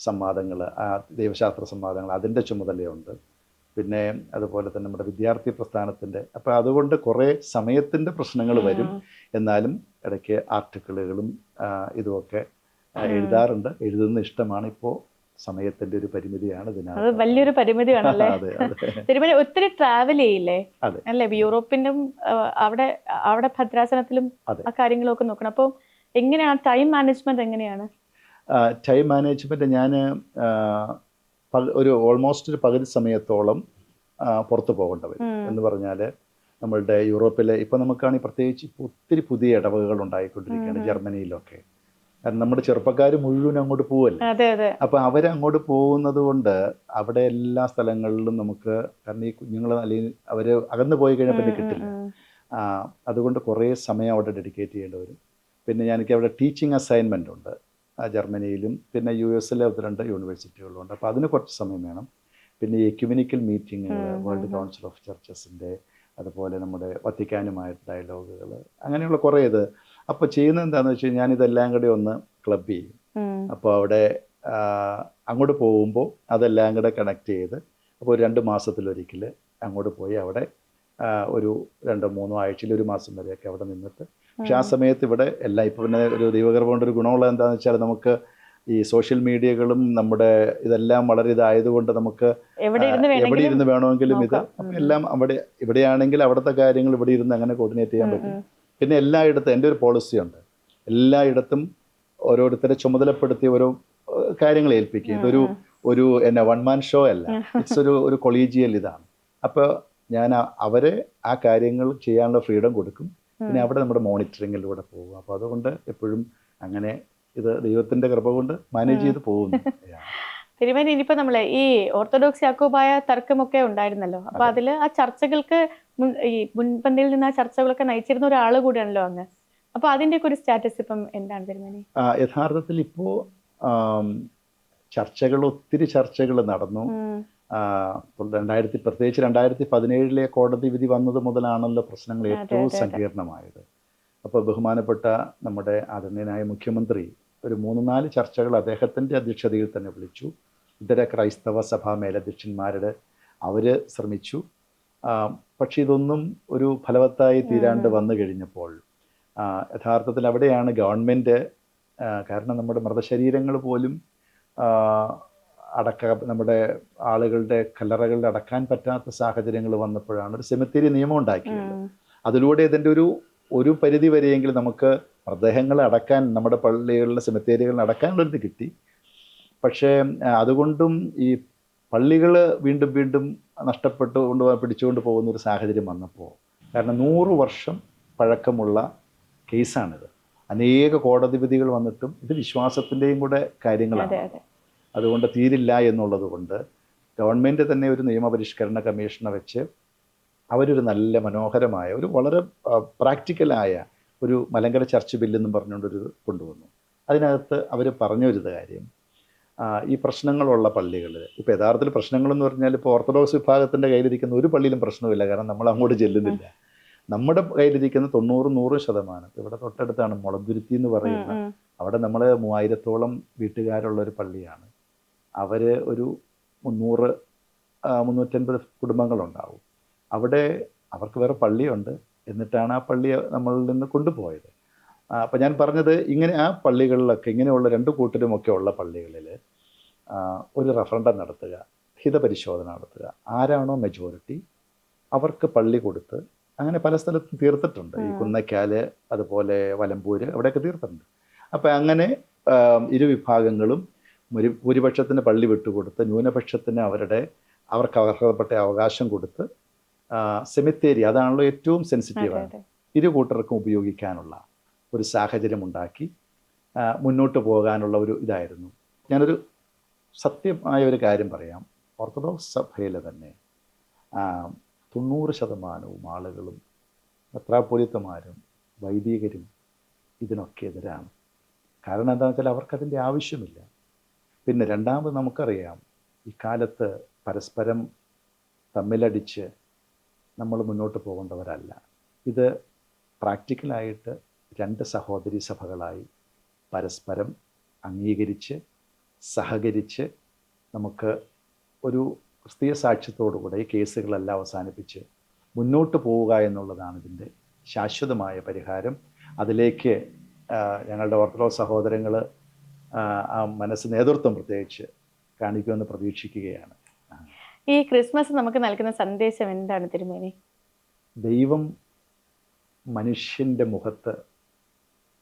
സംവാദങ്ങൾ ആ ദൈവശാസ്ത്ര സംവാദങ്ങൾ അതിന്റെ ചുമതലയുണ്ട്. പിന്നെ അതുപോലെ തന്നെ നമ്മുടെ വിദ്യാർത്ഥി പ്രസ്ഥാനത്തിന്റെ അപ്പോൾ അതുകൊണ്ട് കുറേ സമയത്തിന്റെ പ്രശ്നങ്ങൾ വരും. എന്നാലും ഇടയ്ക്ക് ആർട്ടിക്കിളുകളും ഇതുമൊക്കെ എഴുതാറുണ്ട്. എഴുതുന്ന ഇഷ്ടമാണ്. ഇപ്പോൾ സമയത്തിന്റെ ഒരു പരിമിതിയാണ് അത് ഇതിനകത്ത് വലിയൊരു പരിമിതിയാണല്ലേ? തിരുമല ഒത്തിരി ട്രാവൽ ചെയ്യില്ലേ? അല്ലെ? യൂറോപ്പിനും അവിടെ അവിടെ ഭദ്രാസനത്തിലും ആ കാര്യങ്ങളൊക്കെ നോക്കണം. അപ്പോൾ എങ്ങനെയാണ്? ടൈം മാനേജ്മെന്റ് എങ്ങനെയാണ്? ടൈം മാനേജ്മെന്റ് ഞാൻ ഒരു ഓൾമോസ്റ്റ് ഒരു പകുതി സമയത്തോളം പുറത്തു പുറത്ത് പോകേണ്ട വരും. ഉം. എന്ന് പറഞ്ഞാൽ നമ്മളുടെ യൂറോപ്പിലെ ഇപ്പോൾ നമുക്കാണെങ്കിൽ പ്രത്യേകിച്ച് ഇപ്പോൾ ഒത്തിരി പുതിയ ഇടവകകൾ ഉണ്ടായിക്കൊണ്ടിരിക്കുകയാണ് ജർമ്മനിയിലൊക്കെ. കാരണം നമ്മുടെ ചെറുപ്പക്കാർ മുഴുവൻ അങ്ങോട്ട് പോവല്ലേ? അപ്പോൾ അവരങ്ങോട്ട് പോകുന്നത് കൊണ്ട് അവിടെ എല്ലാ സ്ഥലങ്ങളിലും നമുക്ക് കാരണം ഈ കുഞ്ഞുങ്ങൾ അല്ലെങ്കിൽ അവർ അകന്നു പോയി കഴിഞ്ഞാൽ പിന്നെ കിട്ടില്ല. അതുകൊണ്ട് കുറേ സമയം അവിടെ ഡെഡിക്കേറ്റ് ചെയ്യേണ്ടി വരും. പിന്നെ ഞാൻ- എനിക്ക് അവിടെ ടീച്ചിങ് അസൈൻമെന്റ് ഉണ്ട്. ജർമ്മനിയിലും പിന്നെ യു എസിലെ ഒന്ന് രണ്ട് യൂണിവേഴ്സിറ്റികളുണ്ട് അപ്പോൾ അതിന് കുറച്ച് സമയം വേണം. പിന്നെ ecumenical meeting world. Council of ചർച്ചസിന്റെ അതുപോലെ നമ്മുടെ വത്തിക്കാനുമായിട്ട് ഡയലോഗുകൾ അങ്ങനെയുള്ള കുറേ ഇത്. അപ്പോൾ ചെയ്യുന്നത് എന്താണെന്ന് വെച്ചാൽ ഞാൻ ഞാനിതെല്ലാം കൂടി ഒന്ന് ക്ലബ് ചെയ്യും. അപ്പോൾ അവിടെ അങ്ങോട്ട് പോകുമ്പോൾ അതെല്ലാം കൂടെ കണക്ട് ചെയ്ത് അപ്പോൾ ഒരു രണ്ട് മാസത്തിലൊരിക്കൽ അങ്ങോട്ട് പോയി അവിടെ ഒരു രണ്ടോ മൂന്നോ ആഴ്ചയിൽ ഒരു മാസം വരെയൊക്കെ അവിടെ നിന്നിട്ട്. പക്ഷെ ആ സമയത്ത് ഇവിടെ എല്ലാം ഇപ്പോൾ പിന്നെ ഒരു ദൈവകൃപ കൊണ്ട് ഒരു ഗുണമുള്ളത് എന്താണെന്ന് വെച്ചാൽ നമുക്ക് ഈ സോഷ്യൽ മീഡിയകളും നമ്മുടെ ഇതെല്ലാം വളരെ ഇതായതുകൊണ്ട് നമുക്ക് എവിടെ ഇരുന്ന് വേണമെങ്കിലും ഇത് അപ്പം എല്ലാം അവിടെ ഇവിടെയാണെങ്കിൽ അവിടുത്തെ കാര്യങ്ങൾ ഇവിടെ ഇരുന്ന് അങ്ങനെ കോർഡിനേറ്റ് ചെയ്യാൻ പറ്റും. പിന്നെ എല്ലായിടത്തും എന്റെ ഒരു പോളിസി ഉണ്ട്. എല്ലായിടത്തും ഓരോരുത്തരെ ചുമതലപ്പെടുത്തി ഓരോ കാര്യങ്ങൾ ഏൽപ്പിക്കുക. ഇതൊരു ഒരു എന്നാ വൺ മാൻ ഷോ അല്ല. ഇറ്റ്സ് ഒരു ഒരു കൊളീജിയൽ ഇതാണ്. അപ്പോൾ ഞാൻ അവരെ ആ കാര്യങ്ങൾ ചെയ്യാനുള്ള ഫ്രീഡം കൊടുക്കും. പിന്നെ അവിടെ നമ്മുടെ മോണിറ്ററിങ്ങിലൂടെ പോകും. അപ്പോൾ അതുകൊണ്ട് എപ്പോഴും അങ്ങനെ ഇത് ദൈവത്തിന്റെ കൃപ കൊണ്ട് മാനേജ് ചെയ്ത് പോകുന്നു. തിരുമേനി ഇനിയിപ്പോ നമ്മളെ ഈ ഓർത്തഡോക്സ് യാക്കോബായ തർക്കമൊക്കെ ഉണ്ടായിരുന്നല്ലോ. അപ്പൊ അതിൽ ആ ചർച്ചകൾക്ക് ഈ മുൻപന്തിയിൽ നിന്ന് ആ ചർച്ചകളൊക്കെ നയിച്ചിരുന്ന ഒരാൾ കൂടിയാണല്ലോ അങ്ങ്. അപ്പൊ അതിന്റെ ഒക്കെ ഒരു സ്റ്റാറ്റസ് ഇപ്പം എന്താണ് തിരുമേനി യഥാർത്ഥത്തിൽ ഇപ്പോ ചർച്ചകൾ ഒത്തിരി ചർച്ചകൾ നടന്നു. രണ്ടായിരത്തി പ്രത്യേകിച്ച് രണ്ടായിരത്തി പതിനേഴിലെ കോടതി വിധി വന്നത് മുതലാണല്ലോ പ്രശ്നങ്ങൾ ഏറ്റവും. സങ്കീർണമായത്. അപ്പോൾ ബഹുമാനപ്പെട്ട നമ്മുടെ ആദരണീയനായ മുഖ്യമന്ത്രി ഒരു മൂന്ന് നാല് ചർച്ചകൾ അദ്ദേഹത്തിന്റെ അധ്യക്ഷതയിൽ തന്നെ വിളിച്ചു. ഇതര ക്രൈസ്തവ സഭാ മേലധ്യക്ഷന്മാരുടെ അവർ ശ്രമിച്ചു. പക്ഷെ ഇതൊന്നും ഒരു ഫലവത്തായി തീരാണ്ട് വന്നു കഴിഞ്ഞപ്പോൾ യഥാർത്ഥത്തിൽ അവിടെയാണ് ഗവൺമെന്റ് കാരണം നമ്മുടെ മൃതശരീരങ്ങൾ പോലും അടക്ക നമ്മുടെ ആളുകളുടെ കല്ലറകളിൽ അടക്കാൻ പറ്റാത്ത സാഹചര്യങ്ങൾ വന്നപ്പോഴാണ് ഒരു സെമിത്തേരി നിയമം ഉണ്ടാക്കിയത്. അതിലൂടെ ഇതിന്റെ ഒരു ഒരു പരിധി വരെയെങ്കിലും നമുക്ക് മൃതദേഹങ്ങൾ അടക്കാൻ നമ്മുടെ പള്ളികളിലെ സെമിത്തേരികളിൽ അടക്കാനുള്ളൊരിത് കിട്ടി. പക്ഷേ അതുകൊണ്ടും ഈ പള്ളികൾ വീണ്ടും വീണ്ടും നഷ്ടപ്പെട്ടു കൊണ്ട് പിടിച്ചുകൊണ്ട് പോകുന്ന ഒരു സാഹചര്യം വന്നപ്പോൾ കാരണം നൂറ് വർഷം പഴക്കമുള്ള കേസാണിത്. അനേക കോടതി വിധികൾ വന്നിട്ടും ഇത് വിശ്വാസത്തിന്റെയും കൂടെ കാര്യങ്ങളാണ്. അതെ. അതുകൊണ്ട് തീരില്ല എന്നുള്ളത് കൊണ്ട് ഗവൺമെന്റ് തന്നെ ഒരു നിയമപരിഷ്കരണ കമ്മീഷനെ വെച്ച് അവരൊരു നല്ല മനോഹരമായ ഒരു വളരെ പ്രാക്ടിക്കലായ ഒരു മലങ്കര ചർച്ച് ബില്ലെന്നും പറഞ്ഞുകൊണ്ടൊരു കൊണ്ടുവന്നു. അതിനകത്ത് അവർ പറഞ്ഞൊരു കാര്യം ഈ പ്രശ്നങ്ങളുള്ള പള്ളികൾ ഇപ്പോൾ യഥാർത്ഥത്തിൽ പ്രശ്നങ്ങളെന്ന് പറഞ്ഞാൽ ഇപ്പോൾ ഓർത്തഡോക്സ് വിഭാഗത്തിന്റെ കയ്യിലിരിക്കുന്ന ഒരു പള്ളിയിലും പ്രശ്നമില്ല കാരണം നമ്മൾ അങ്ങോട്ട് ചെല്ലുന്നില്ല. നമ്മുടെ കയ്യിലിരിക്കുന്ന തൊണ്ണൂറ് നൂറ് ശതമാനം ഇവിടെ തൊട്ടടുത്താണ് മുളന്തുരുത്തി എന്ന് പറയുന്നത് പറയുന്ന അവിടെ നമ്മൾ മൂവായിരത്തോളം വീട്ടുകാരുള്ള ഒരു പള്ളിയാണ്. അവർ ഒരു മുന്നൂറ് മുന്നൂറ്റൻപത് കുടുംബങ്ങളുണ്ടാവും. അവിടെ അവർക്ക് വേറെ പള്ളിയുണ്ട്. എന്നിട്ടാണ് ആ പള്ളി നമ്മളിൽ നിന്ന് കൊണ്ടുപോയത്. അപ്പം ഞാൻ പറഞ്ഞത് ഇങ്ങനെ ആ പള്ളികളിലൊക്കെ ഇങ്ങനെയുള്ള രണ്ട് കൂട്ടരുമൊക്കെ ഉള്ള പള്ളികളിൽ ഒരു റഫറൻഡം നടത്തുക ഹിതപരിശോധന നടത്തുക. ആരാണോ മെജോറിറ്റി അവർക്ക് പള്ളി കൊടുത്ത് അങ്ങനെ പല സ്ഥലത്തും തീർത്തിട്ടുണ്ട്. ഈ കുന്നക്കാൽ അതുപോലെ വലമ്പൂര് അവിടെയൊക്കെ തീർത്തിട്ടുണ്ട്. അപ്പം അങ്ങനെ ഇരുവിഭാഗങ്ങളും ഇരു വിഭാഗങ്ങളും ഒരു ഭൂരിപക്ഷത്തിന് പള്ളി വിട്ടുകൊടുത്ത് ന്യൂനപക്ഷത്തിന് അവരുടെ അവർക്ക് അർഹതപ്പെട്ട അവകാശം കൊടുത്ത് സെമിത്തേരി അതാണല്ലോ ഏറ്റവും സെൻസിറ്റീവ് അതെ അതെ. ഇരു കൂട്ടർക്കും ഉപയോഗിക്കാനുള്ള ഒരു സാഹചര്യം ഉണ്ടാക്കി മുന്നോട്ട് പോകാനുള്ള ഒരു ഇതായിരുന്നു. ഞാനൊരു സത്യമായ ഒരു കാര്യം പറയാം. ഓർത്തഡോക്സ് സഭയിൽ തന്നെ തൊണ്ണൂറ് ശതമാനവും ആളുകളും മെത്രാപ്പൊലിത്തമാരും വൈദികരും ഇതിനൊക്കെ എതിരാണ്. കാരണം എന്താണെന്ന് വെച്ചാൽ അവർക്കതിന്റെ ആവശ്യമില്ല. പിന്നെ രണ്ടാമത് നമുക്കറിയാം ഇക്കാലത്ത് കാലത്ത് പരസ്പരം തമ്മിലടിച്ച് നമ്മൾ മുന്നോട്ട് പോകേണ്ടവരല്ല. ഇത് പ്രാക്ടിക്കലായിട്ട് രണ്ട് സഹോദരി സഭകളായി പരസ്പരം അംഗീകരിച്ച് സഹകരിച്ച് നമുക്ക് ഒരു ക്രിസ്തീയ സാക്ഷ്യത്തോടുകൂടെ ഈ കേസുകളെല്ലാം അവസാനിപ്പിച്ച് മുന്നോട്ട് പോവുക എന്നുള്ളതാണ് ഇതിന്റെ ശാശ്വതമായ പരിഹാരം. അതിലേക്ക് ഞങ്ങളുടെ ഓർത്തഡോക്സ് സഹോദരങ്ങൾ മനസ്സ് നേതൃത്വം പ്രത്യേകിച്ച് കാണിക്കുമെന്ന് പ്രതീക്ഷിക്കുകയാണ്. ഈ ക്രിസ്മസ് നമുക്ക് നൽകുന്ന സന്ദേശം എന്താണ് തിരുമേനി? ദൈവം മനുഷ്യന്റെ മുഖത്ത്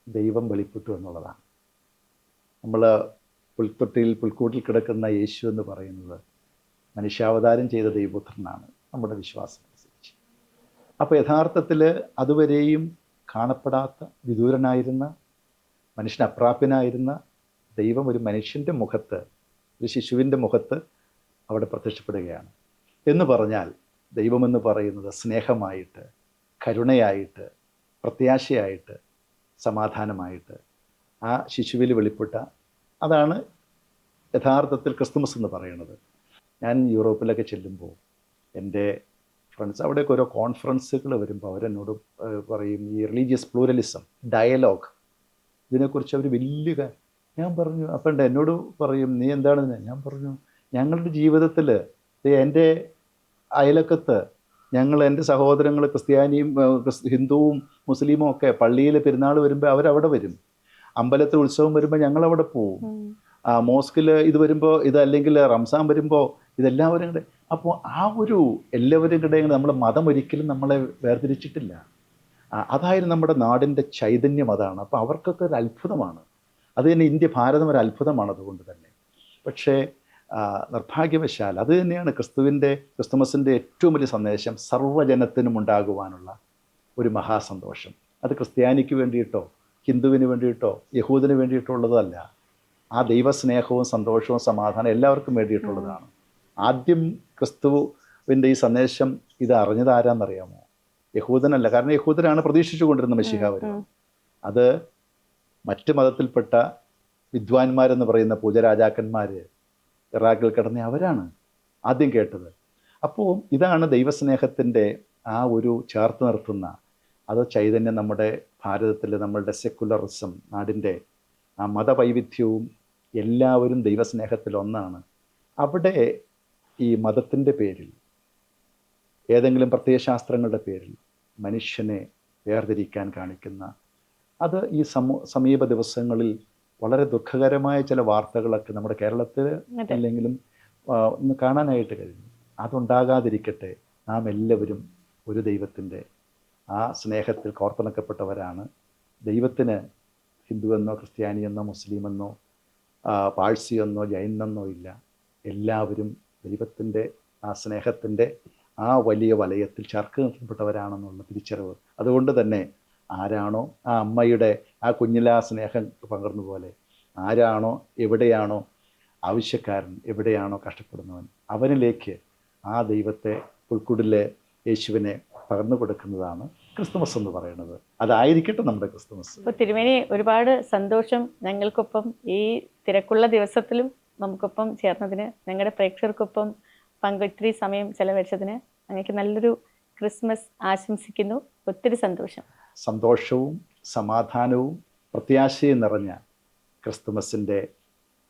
ദൈവം വെളിപ്പെട്ടു എന്നുള്ളതാണ്. നമ്മൾ പുൽത്തൊട്ടിയിൽ പുൽക്കൂട്ടിൽ കിടക്കുന്ന യേശു എന്ന് പറയുന്നത് മനുഷ്യാവതാരം ചെയ്ത ദൈവപുത്രനാണ് നമ്മുടെ വിശ്വാസം അനുസരിച്ച്. അപ്പോൾ യഥാർത്ഥത്തിൽ അതുവരെയും കാണപ്പെടാത്ത വിദൂരനായിരുന്ന മനുഷ്യന് അപ്രാപ്യനായിരുന്ന ദൈവം ഒരു മനുഷ്യന്റെ മുഖത്ത് ഒരു ശിശുവിന്റെ മുഖത്ത് അവിടെ പ്രത്യക്ഷപ്പെടുകയാണ്. എന്ന് പറഞ്ഞാൽ ദൈവമെന്ന് പറയുന്നത് സ്നേഹമായിട്ട് കരുണയായിട്ട് പ്രത്യാശയായിട്ട് സമാധാനമായിട്ട്. ആ ശിശുവിൽ വെളിപ്പെട്ട അതാണ് യഥാർത്ഥത്തിൽ ക്രിസ്തുമസ് എന്ന് പറയുന്നത്. ഞാൻ യൂറോപ്പിലൊക്കെ ചെല്ലുമ്പോൾ എന്റെ ഫ്രണ്ട്സ് അവിടെയൊക്കെ ഓരോ കോൺഫറൻസുകൾ വരുമ്പോൾ അവരെന്നോട് പറയും ഈ റിലീജിയസ് പ്ലൂരലിസം ഡയലോഗ് ഇതിനെക്കുറിച്ച് അവർ വലിയ ഞാൻ പറഞ്ഞു അപ്പം എന്നോട് പറയും നീ എന്താണ്? ഞാൻ പറഞ്ഞു ഞങ്ങളുടെ ജീവിതത്തിൽ എന്റെ അയലക്കത്ത് ഞങ്ങൾ എന്റെ സഹോദരങ്ങൾ ക്രിസ്ത്യാനിയും ഹിന്ദുവും മുസ്ലിമും ഒക്കെ പള്ളിയിൽ പെരുന്നാൾ വരുമ്പോൾ അവരവിടെ വരും. അമ്പലത്തിൽ ഉത്സവം വരുമ്പോൾ ഞങ്ങൾ അവിടെ പോവും ആ മോസ്കിൽ ഇത് വരുമ്പോൾ ഇതല്ലെങ്കിൽ അല്ലെങ്കിൽ റംസാൻ വരുമ്പോൾ ഇതെല്ലാവരും കൂടെ. അപ്പോൾ ആ ഒരു എല്ലാവരും കൂടെ നമ്മുടെ മതം ഒരിക്കലും നമ്മളെ വേർതിരിച്ചിട്ടില്ല. അതായത് അതായിരുന്നു നമ്മുടെ നാടിന്റെ ചൈതന്യം അതാണ്. അപ്പോൾ അവർക്കൊക്കെ ഒരു അത്ഭുതമാണ്. അത് തന്നെ ഇന്ത്യ ഭാരതം ഒരു അത്ഭുതമാണ് അതുകൊണ്ട് തന്നെ. പക്ഷേ നിർഭാഗ്യവശാൽ അത് തന്നെയാണ് ക്രിസ്തുവിന്റെ ക്രിസ്തുമസിന്റെ ഏറ്റവും വലിയ സന്ദേശം സർവജനത്തിനും ഉണ്ടാകുവാനുള്ള ഒരു മഹാസന്തോഷം. അത് ക്രിസ്ത്യാനിക്ക് വേണ്ടിയിട്ടോ ഹിന്ദുവിന് വേണ്ടിയിട്ടോ യഹൂദിന് വേണ്ടിയിട്ടോ ഉള്ളതല്ല. ആ ദൈവസ്നേഹവും സന്തോഷവും സമാധാനം എല്ലാവർക്കും വേണ്ടിയിട്ടുള്ളതാണ്. ആദ്യം ക്രിസ്തുവിന്റെ ഈ സന്ദേശം ഇത് അറിഞ്ഞത് ആരാന്നറിയാമോ? യഹൂദനല്ല. കാരണം യഹൂദനാണ് പ്രതീക്ഷിച്ചു കൊണ്ടിരുന്ന മെസ്സിഹ ഉം, അത് മറ്റ് മതത്തിൽപ്പെട്ട വിദ്വാൻമാരെന്ന് പറയുന്ന പൂജരാജാക്കന്മാർ ഇറാഖിൽ കിടന്ന അവരാണ് ആദ്യം കേട്ടത്. അപ്പോൾ ഇതാണ് ദൈവസ്നേഹത്തിന്റെ ആ ഒരു ചേർത്ത് നിർത്തുന്ന അത് ചൈതന്യം നമ്മുടെ ഭാരതത്തിൽ നമ്മളുടെ സെക്കുലറിസം നാടിന്റെ ആ മതവൈവിധ്യവും എല്ലാവരും ദൈവസ്നേഹത്തിൽ ഒന്നാണ്. അവിടെ ഈ മതത്തിന്റെ പേരിൽ ഏതെങ്കിലും പ്രത്യയശാസ്ത്രങ്ങളുടെ പേരിൽ മനുഷ്യനെ വേർതിരിക്കാൻ കാണിക്കുന്ന അത് ഈ സമൂ സമീപ ദിവസങ്ങളിൽ വളരെ ദുഃഖകരമായ ചില വാർത്തകളൊക്കെ നമ്മുടെ കേരളത്തിൽ അല്ലെങ്കിലും ഒന്ന് കാണാനായിട്ട് കഴിഞ്ഞു. അതുണ്ടാകാതിരിക്കട്ടെ നാം എല്ലാവരും ഒരു ദൈവത്തിന്റെ ആ സ്നേഹത്തിൽ കോർത്തിണക്കപ്പെട്ടവരാണ്. ദൈവത്തിന് ഹിന്ദുവെന്നോ ക്രിസ്ത്യാനിയെന്നോ മുസ്ലിമെന്നോ പാഴ്സിയെന്നോ ജൈനെന്നോ ഇല്ല. എല്ലാവരും ദൈവത്തിന്റെ ആ സ്നേഹത്തിന്റെ ആ വലിയ വലയത്തിൽ ചേർക്ക് നിർത്തപ്പെട്ടവരാണെന്നുള്ള തിരിച്ചറിവ്. അതുകൊണ്ട് തന്നെ ആരാണോ ആ അമ്മയുടെ ആ കുഞ്ഞിലാ സ്നേഹം പകർന്നു പോലെ ആരാണോ എവിടെയാണോ ആവശ്യക്കാരൻ എവിടെയാണോ കഷ്ടപ്പെടുന്നവൻ അവനിലേക്ക് ആ ദൈവത്തെ പുൽക്കുടിലെ യേശുവിനെ പകർന്നു കൊടുക്കുന്നതാണ് ക്രിസ്തുമസ് എന്ന് പറയുന്നത്. അതായിരിക്കട്ടെ നമ്മുടെ ക്രിസ്തുമസ്. ഇപ്പോൾ തിരുമേനി ഒരുപാട് സന്തോഷം ഞങ്ങൾക്കൊപ്പം ഈ തിരക്കുള്ള ദിവസത്തിലും നമുക്കൊപ്പം ചേർന്നതിന് ഞങ്ങളുടെ പ്രേക്ഷകർക്കൊപ്പം പങ്കൊത്തിരി സമയം ചെലവഴിച്ചതിന് അങ്ങക്ക് നല്ലൊരു ക്രിസ്മസ് ആശംസിക്കുന്നു. ഒത്തിരി സന്തോഷം. സന്തോഷവും സമാധാനവും പ്രത്യാശയും നിറഞ്ഞ ക്രിസ്തുമസിന്റെ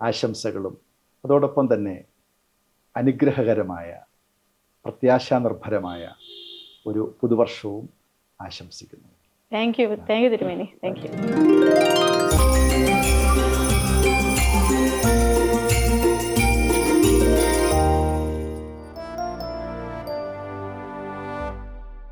ആശംസകളും അതോടൊപ്പം തന്നെ അനുഗ്രഹകരമായ പ്രത്യാശാനിർഭരമായ ഒരു പുതുവർഷവും ആശംസിക്കുന്നു. താങ്ക് യു താങ്ക് യു തിരുമേനി. Thank you